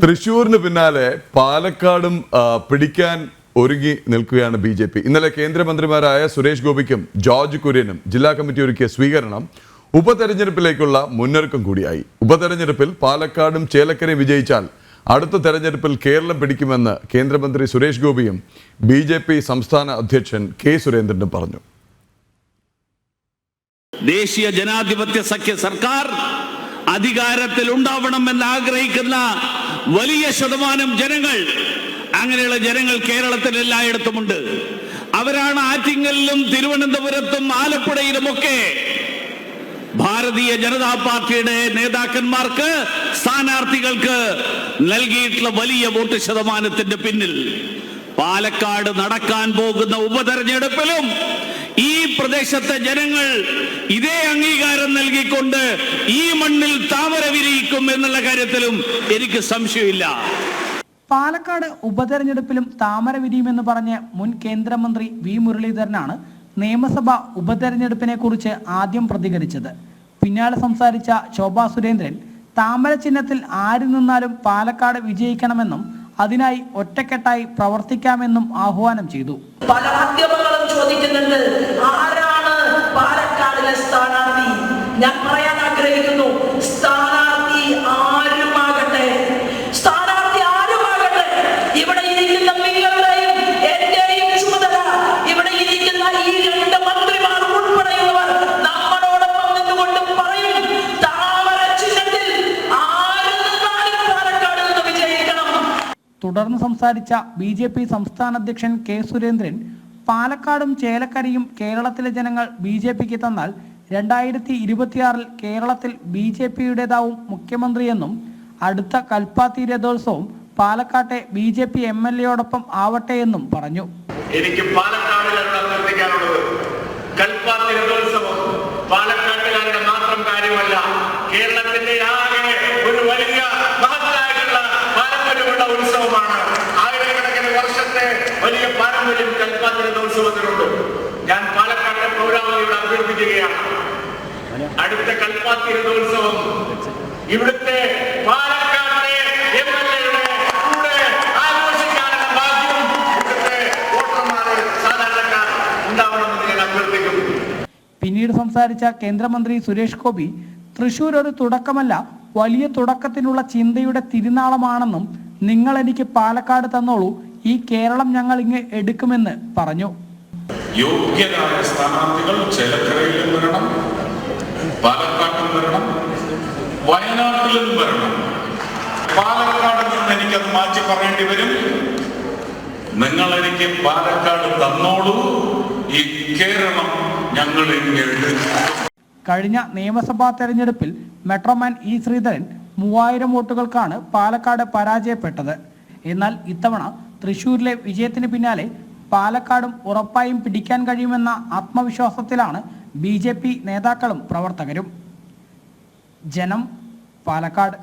തൃശൂരിന് പിന്നാലെ പാലക്കാടും പിടിക്കാൻ ഒരുങ്ങി നിൽക്കുകയാണ് ബി ജെ പി. ഇന്നലെ കേന്ദ്രമന്ത്രിമാരായ സുരേഷ് ഗോപിക്കും ജോർജ് കുര്യനും ജില്ലാ കമ്മിറ്റി ഒരുക്കിയ സ്വീകരണം ഉപതെരഞ്ഞെടുപ്പിലേക്കുള്ള മുന്നൊരുക്കം കൂടിയായി. ഉപതെരഞ്ഞെടുപ്പിൽ പാലക്കാടും ചേലക്കരയും വിജയിച്ചാൽ അടുത്ത തെരഞ്ഞെടുപ്പിൽ കേരളം പിടിക്കുമെന്ന് കേന്ദ്രമന്ത്രി സുരേഷ് ഗോപിയും ബി ജെ പി സംസ്ഥാന അധ്യക്ഷൻ കെ സുരേന്ദ്രനും പറഞ്ഞു. ദേശീയ ജനാധിപത്യ സഖ്യ സർക്കാർ അധികാരത്തിൽ ഉണ്ടാവണം എന്ന് ആഗ്രഹിക്കുന്ന വലിയ ശതമാനം ജനങ്ങൾ അങ്ങനെയുള്ള ജനങ്ങൾ കേരളത്തിൽ എല്ലായിടത്തുമുണ്ട് അവരാണ് ആറ്റിങ്ങലിലും തിരുവനന്തപുരത്തും ആലപ്പുഴയിലുമൊക്കെ ഭാരതീയ ജനതാ പാർട്ടിയുടെ നേതാക്കന്മാർക്ക് സ്ഥാനാർത്ഥികൾക്ക് നൽകിയിട്ടുള്ള വലിയ വോട്ട് ശതമാനത്തിന്റെ പിന്നിൽ പാലക്കാട് നടക്കാൻ പോകുന്ന ഉപതെരഞ്ഞെടുപ്പിലും ഈ പ്രദേശത്തെ ജനങ്ങൾ ഇതേ അംഗീകാരം നൽകിക്കൊണ്ട് ഈ മണ്ണിൽ താമര വിരിയിക്കും എന്നുള്ള കാര്യത്തിലും എനിക്ക് സംശയമില്ല. പാലക്കാട് ഉപതെരഞ്ഞെടുപ്പിലും താമര വിരിയുമെന്ന് പറഞ്ഞ് മുൻ കേന്ദ്രമന്ത്രി വി മുരളീധരനാണ് നിയമസഭ ഉപതെരഞ്ഞെടുപ്പിനെ കുറിച്ച് ആദ്യം പ്രതികരിച്ചത്. പിന്നാലെ സംസാരിച്ച ശോഭാ സുരേന്ദ്രൻ താമര ചിഹ്നത്തിൽ ആര് നിന്നാലും പാലക്കാട് വിജയിക്കണമെന്നും അതിനായി ഒറ്റക്കെട്ടായി പ്രവർത്തിക്കാമെന്നും ആഹ്വാനം ചെയ്തു. ചോദിക്കുന്നുണ്ട് ആരാണ് പാലക്കാടിലെ സ്ഥാനാർത്ഥി? ഞാൻ പറയാൻ ആഗ്രഹിക്കുന്നു സ്ഥാനാർത്ഥി ആരുമാകട്ടെ? സ്ഥാനാർത്ഥി ആരുമാകട്ടെ? ഇവിടെ ഇരിക്കുന്ന നിങ്ങളുടെയും എന്റെയും ചുമതല ഇവിടെ ഇരിക്കുന്ന ഈ രണ്ട് മന്ത്രിമാർ ഉൾപ്പെടെയുള്ളവർ നമ്മളോടൊപ്പം നിന്നുകൊണ്ട് പറയും താമര ചിഹ്നത്തിൽ ആര് നിന്നാലും വിജയിക്കണം? തുടർന്ന് സംസാരിച്ച ബി ജെ പി സംസ്ഥാന അധ്യക്ഷൻ കെ സുരേന്ദ്രൻ പാലക്കാടും ചേലക്കരയും കേരളത്തിലെ ജനങ്ങൾ ബി ജെ പിക്ക് തന്നാൽ രണ്ടായിരത്തി ഇരുപത്തിയാറിൽ കേരളത്തിൽ ബി ജെ പിയുടേതാവും മുഖ്യമന്ത്രിയെന്നും അടുത്ത കൽപ്പാത്തി രഥോത്സവം പാലക്കാട്ടെ B J P M L എയോടൊപ്പം ആവട്ടെ എന്നും പറഞ്ഞു. എനിക്ക് കൽപ്പാത്തി മാത്രം കാര്യമല്ല കേരളത്തിന്റെ ആകെ ഒരു വലിയ കൽപ്പാത്തി ഞാൻ പാലക്കാട്ടെ പൗരാവലിയോട് അഭ്യർത്ഥിക്കുകയാണ്. അടുത്ത കൽപ്പാത്തി രഥോത്സവം ഇവിടുത്തെ പാലക്കാട്ടെ എം എൽ എയുടെ കൂടെ ആഘോഷിക്കാനുള്ള ഭാഗ്യം ഇവിടുത്തെ വോട്ടർമാര് സാധാരണക്കാർ ഉണ്ടാവണമെന്ന് ഞാൻ അഭ്യർത്ഥിക്കുന്നു. പിന്നീട് സംസാരിച്ച കേന്ദ്രമന്ത്രി സുരേഷ് ഗോപി തൃശൂർ ഒരു തുടക്കമല്ല വലിയ തുടക്കത്തിനുള്ള ചിന്തയുടെ തിരുനാളമാണെന്നും നിങ്ങൾ എനിക്ക് പാലക്കാട് തന്നോളൂ ഈ കേരളം ഞങ്ങൾ ഇങ്ങ് എടുക്കുമെന്ന് പറഞ്ഞു. യോഗ്യരായ സ്ഥാനാർത്ഥികൾ ചേലക്കരയിലും വരണം പാലക്കാട്ടിൽ വരണം വയനാട്ടിലും വരണം. പാലക്കാട് നിന്ന് എനിക്കത് മാറ്റി പറയേണ്ടി വരും. നിങ്ങൾ എനിക്ക് പാലക്കാട് തന്നോളൂ. ഈ കേരളം ഞങ്ങൾ കഴിഞ്ഞ നിയമസഭാ തെരഞ്ഞെടുപ്പിൽ മെട്രോമാൻ ഇ ശ്രീധരൻ മൂവായിരം വോട്ടുകൾക്കാണ് പാലക്കാട് പരാജയപ്പെട്ടത്. എന്നാൽ ഇത്തവണ തൃശൂരിലെ വിജയത്തിന് പിന്നാലെ പാലക്കാടും ഉറപ്പായും പിടിക്കാൻ കഴിയുമെന്ന ആത്മവിശ്വാസത്തിലാണ് ബി നേതാക്കളും പ്രവർത്തകരും. ജനം പാലക്കാട്.